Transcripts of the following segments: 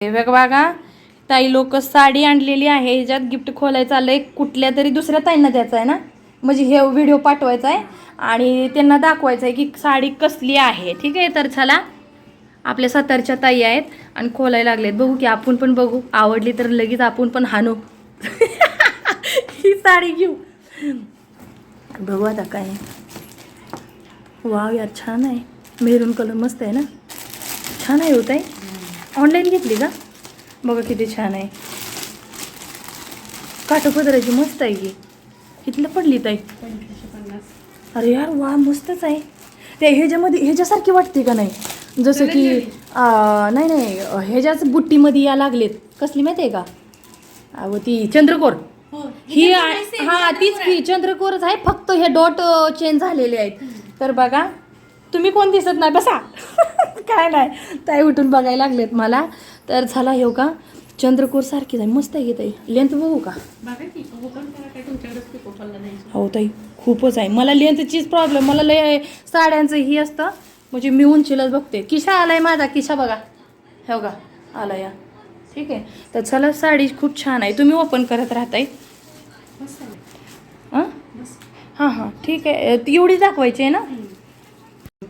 बघ बघा ताई लोक साडी आणलेली आहे ह्याच्यात गिफ्ट खोलायचं चाललंय कुठल्या तरी दुसऱ्या ताईंना द्यायचं आहे ना? म्हणजे हे व्हिडिओ पाठवायचा आहे आणि त्यांना दाखवायचं आहे की साडी कसली आहे. ठीक आहे तर चला. आपल्या सातारच्या ताई आहेत आणि खोलायला लागलेत. बघू की आपण पण बघू. आवडली तर लगेच आपण पण हाणू. ही साडी घेऊ. बघू आता काय वाव यार छान आहे. मेरून कलर मस्त आहे ना? छान आहे होत आहे ऑनलाईन घेतली का? बघा किती छान आहे. काठपदराची मस्त आहे की कितीला पडली ताई? अरे यार वा मस्तच आहे. ते ह्याच्यामध्ये ह्याच्यासारखी वाटते का नाही? जसं की नाही नाही ह्याच्याच बुट्टीमध्ये या लागलेत. कसली माहिती आहे का? अहो ती चंद्रकोर. ही आ- हा तीच की चंद्रकोरच आहे फक्त हे डॉट चेंज झालेले आहेत. तर बघा तुम्ही कोण दिसत नाही बसा. काय नाही. ताई उठून बघायला लागलेत मला. तर झाला येऊ का चंद्रकोर सारखीच आहे मस्त आहे की ताई. लेंथ बघू का? हो ताई खूपच आहे. मला लेंथचीच प्रॉब्लेम मला लय साड्यांचं ही असतं. म्हणजे मी उंचीलाच बघते. किशा आलाय माझा. किशा बघा. हो का आला या ठीक आहे. तर चला साडी खूप छान आहे. तुम्ही ओपन करत राहताय हां हां हां. ठीक आहे. ती एवढी दाखवायची आहे ना?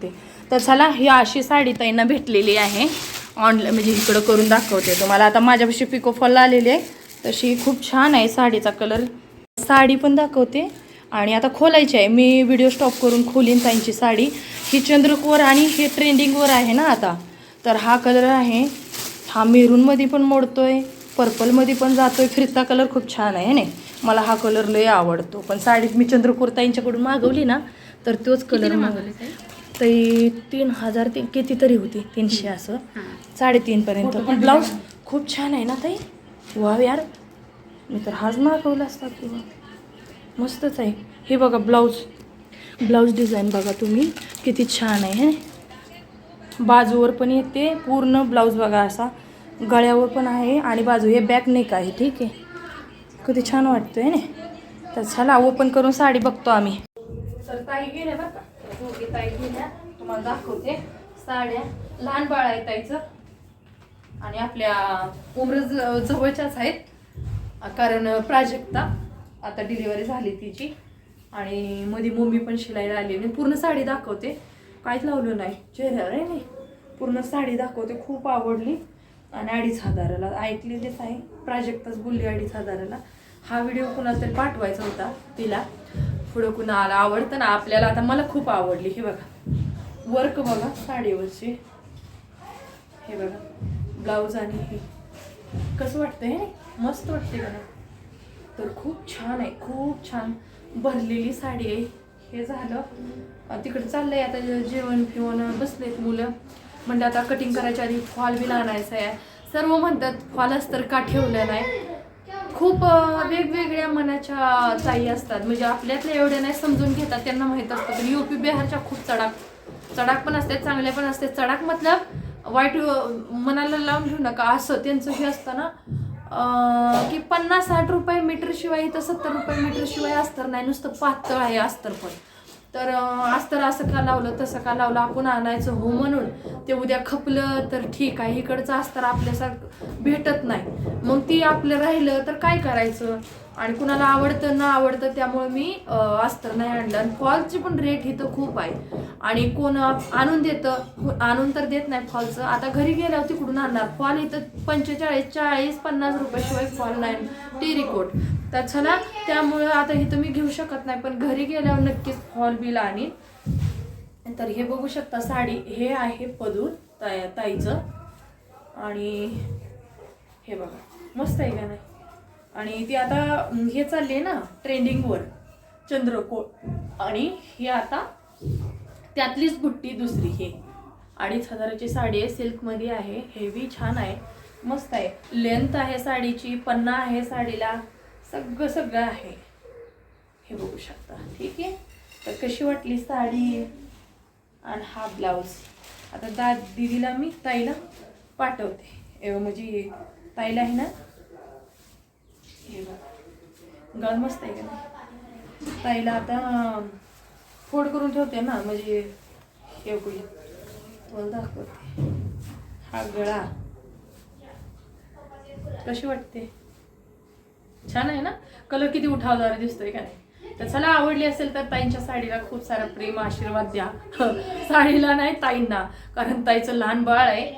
ते तर चला ही अशी साडी ताईंना भेटलेली आहे. ऑनलाईन म्हणजे इकडं करून दाखवते. तुम्हाला आता माझ्यापाशी पिको फॉल आलेली आहे. तशी खूप छान आहे साडीचा कलर साडी पण दाखवते. आणि आता खोलायची आहे. मी व्हिडिओ स्टॉप करून खोलीन ताईंची साडी. ही चंद्रकोर आणि हे ट्रेंडिंगवर आहे ना आता. तर हा कलर आहे. हा मेरूनमध्ये पण मोडतोय. पर्पलमध्ये पण जातोय. फिरता कलर खूप छान आहे नाही? मला हा कलर लय आवडतो. पण साडीत मी चंद्रकोर ताईंच्याकडून मागवली ना तर तोच कलर मागवले तरी तीन हजार ते कितीतरी होती तीनशे असं. साडेतीनपर्यंत पण ब्लाऊज खूप छान आहे ना ताई? वाव यार. मी तर हाच मागवला असता किंवा. मस्तच आहे. हे बघा ब्लाऊज. ब्लाऊज डिझाईन बघा तुम्ही. किती छान आहे हे? बाजूवर पण येते. पूर्ण ब्लाऊज बघा असा. गळ्यावर पण आहे आणि बाजू हे बॅक नेक आहे ठीक आहे? किती छान वाटतंय ना तर चला ओपन करून साडी बघतो आम्ही. तर ताई गेल्या बरं का? हो, दोघी ताई गेल्या. तुम्हाला दाखवते. साड्या. लहान बाळ आहे ताईचं. आणि आपल्या उमर ज- जवळच्याच आहेत. कारण प्राजक्ता. आता डिलिव्हरी झाली तिची. आणि मध्ये मम्मी पण शिलाईला आलेली पूर्ण साडी दाखवते. काहीच लावलं नाही. चेहऱ्यावर आहे नाही पूर्ण साडी दाखवते. खूप आवडली. आणि अडीच हजाराला. ऐकलेलीच आहे प्राजक्ताच बोलली अडीच हजाराला. हा व्हिडिओ कुणाला तरी पाठवायचा होता तिला. पुढं कुणाला आवडतं ना आपल्याला आता मला खूप आवडली. हे बघा. वर्क बघा साडीवरची. हे बघा. ब्लाऊज आणि हे. कसं वाटतं हे? मस्त वाटते का तर खूप छान आहे खूप छान भरलेली साडी आहे. हे झालं. तिकडे चाललंय आता जेवण फिवण बसलेत मुलं. म्हणजे आता कटिंग करायच्या आधी फॉल बिल आणायचा आहे. सर्व म्हणतात फॉलच तर का ठेवलं नाही? खूप वेगवेगळ्या मनाच्या ताई असतात. म्हणजे आपल्यातल्या एवढ्या नाही समजून घेतात त्यांना माहीत असतं. पण युपी बिहारच्या खूप चडाक चडाक पण असते चांगल्या पण असते चडाक मतलब वाईट मनाला लावून घेऊ नका. असं त्यांचं हे असतं ना की पन्नास साठ रुपये मीटर शिवाय सत्तर रुपये मीटर शिवाय अस्तर नाही. नुसतं पातळ आहे अस्तर पण. तर आज अस्तर असं का लावलं तसं का लावलं आपण आणायचं हो म्हणून. ते उद्या खपलं तर ठीक आहे इकडचं अस्तर आपल्यासारखं भेटत नाही. मग ती आपलं राहिलं तर काय करायचं? आणि कुणाला आवडतं न आवडतं त्यामुळे मी अस्तर नाही आणलं. आणि फॉलची पण रेट इथं खूप आहे. आणि कोण आणून देतं? आणून तर देत नाही फॉलचं आता घरी गेल्यावर तिकडून आणणार. फॉल इथं पंचेचाळीस चाळीस पन्नास रुपयाशिवाय फॉल नाही. टेरिकोट तर चला त्यामुळं आता हे तुम्ही घेऊ शकत नाही पण घरी गेल्यावर नक्कीच हॉल बिल आणि तर हे बघू शकता साडी. हे आहे पदूर ताई ताईचं. आणि हे बघा मस्त आहे का नाही? आणि ती आता हे चालली आहे ना ट्रेंडिंगवर चंद्रकोट. आणि हे आता त्यातलीच बुट्टी दुसरी हे. अडीच हजाराची साडी आहे सिल्कमध्ये आहे हेवी छान आहे. मस्त आहे. लेंथ आहे साडीची पन्ना आहे साडीला सगळं सगळं आहे. हे बघू शकता. ठीक आहे? तर कशी वाटली साडी? आणि हा ब्लाऊज. आता दा दीदीला मी ताईला पाठवते. ए, म्हणजे ताईला आहे ना? हे बघ. गळ मस्त आहे का नाही? ताईला आता फोड करून ठेवते ना म्हणजे हे बघूया तुम्हाला दाखवते. हा गळा. कशी वाटते? छान आहे ना? कलर किती उठावदार दिसतोय का नाही? तर चला आवडली असेल तर ताईंच्या साडीला खूप सारा प्रेम आशीर्वाद द्या. साडीला नाही ताईंना. कारण ताईचं लहान बाळ आहे.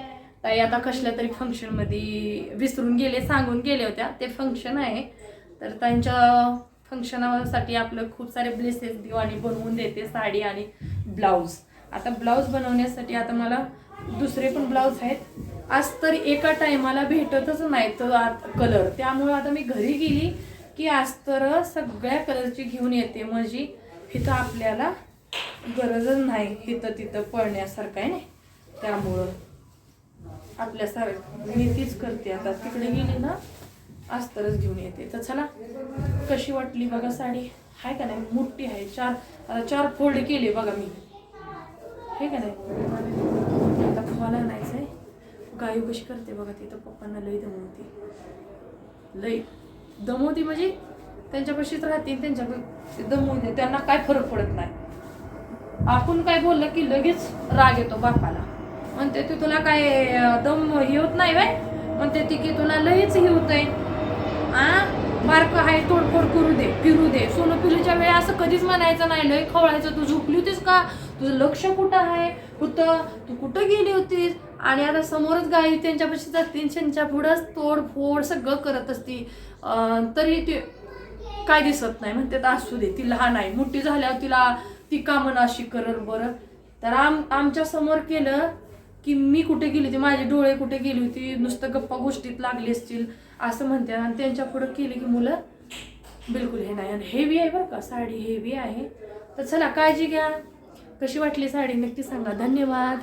ताई आता कसल्या तरी फंक्शनमध्ये विसरून गेले सांगून गेले होत्या. ते फंक्शन आहे. तर त्यांच्या फंक्शनासाठी आपलं खूप सारे ब्लेसेस दिवाणी आणि बनवून देते साडी आणि ब्लाऊज आता ब्लाऊज बनवण्यासाठी आता मला दुसरे पण ब्लाऊज आहेत. आज तर एका टायमाला भेटतच नाही तर कलर त्यामुळे आता मी घरी गेली की आज तर सगळ्या कलरची घेऊन येते म्हणजे इथं आपल्याला गरजच नाही इथं तिथं पळण्यासारखं आहे ना. त्यामुळं आपल्यासारखं मी तीच करते आता. तिकडे गेली ना आज तरच घेऊन येते. तर चला कशी वाटली बघा साडी? आहे का नाही? मोठी आहे. चार आता चार फोल्ड केले बघा मी. हे का नाही? आता फॉल नाही. गायू कशी करते बघा तिथं पप्पांना लई दमवते. लई दमवती म्हणजे त्यांच्यापाशीच राहते त्यांच्या दमवते त्यांना काय फरक पडत नाही. आपण काय बोललं की लगेच राग येतो बापाला. म्हणते ती तुला काय दम हे होत नाही बाय म्हणते ती की तुला लईच हे होतंय. आ? बारक आहे तोडफोड करू दे फिरू दे. सोनं पिलीच्या वेळी असं कधीच म्हणायचं नाही. लई खवळायचं तू झोपली होतीस का? तुझं लक्ष कुठं आहे? कुठं तू कुठं गेली होतीस? आणि आता समोरच गाई त्यांच्यापाशी जाते त्यांच्या पुढंच तोडफोड सगळं करत असती. तरी ते काय दिसत नाही. म्हणते तर असू दे ती लहान आहे. मोठी झाल्यावर तिला ती कामं अशी करल बरं. तर आम आमच्यासमोर केलं की मी कुठे गेली होती? माझे डोळे कुठे गेली होती? नुसतं गप्पा गोष्टीत लागली असतील असं म्हणते. आणि त्यांच्या पुढं केली की मुलं बिलकुल हे नाही. आणि हेवी आहे बरं का. साडी हेवी आहे. तर चला काळजी घ्या. कशी वाटली साडी? नक्की सांगा. धन्यवाद.